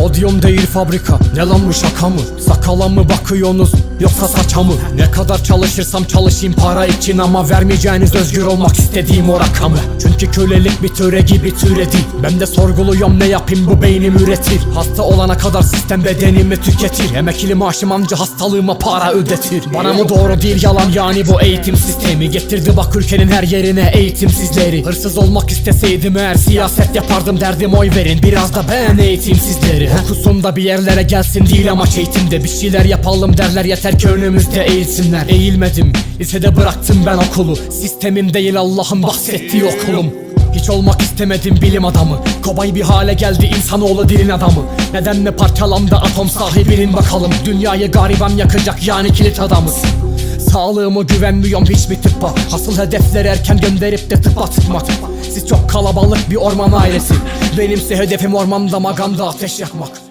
Stadyum değil fabrika Ne lan bu şaka mı? Sakala mı bakıyorsunuz yoksa saça mı? Ne kadar çalışırsam çalışayım para için Ama vermeyeceğiniz özgür olmak istediğim o rakamı. Çünkü kölelik bir töre gibi türedi. Ben de sorguluyum ne yapayım bu beynim üretir. Hasta olana kadar sistem bedenimi tüketir. Emekli maaşım anca hastalığıma para ödetir. Bana mı doğru değil yalan yani bu eğitim sistemi. Getirdi bak ülkenin her yerine eğitimsizleri. Hırsız olmak isteseydim eğer siyaset yapardım derdim oy verin. Biraz da ben eğitimsizleri. Okusun da bir yerlere gelsin değil amaç eğitimde Bir şeyler yapalım derler yeter ki önümüzde eğilsinler. Eğilmedim. Lisede bıraktım ben okulu. Sistemim değil Allah'ın bahsettiği okulum. Hiç olmak istemedim bilim adamı. Kobay bir hale geldi insanoğlu dilin adamı. Neden mi parçalandı atom sahibinin bakalım. Dünyayı gariban yakacak yani kilit adamız Sağlığımı güvenmiyorum hiçbir tıbba Asıl hedefleri erken gönderip de tıbba tıkmak Siz çok kalabalık bir orman ailesi. Benimse hedefim ormanda maganda ateş yakmak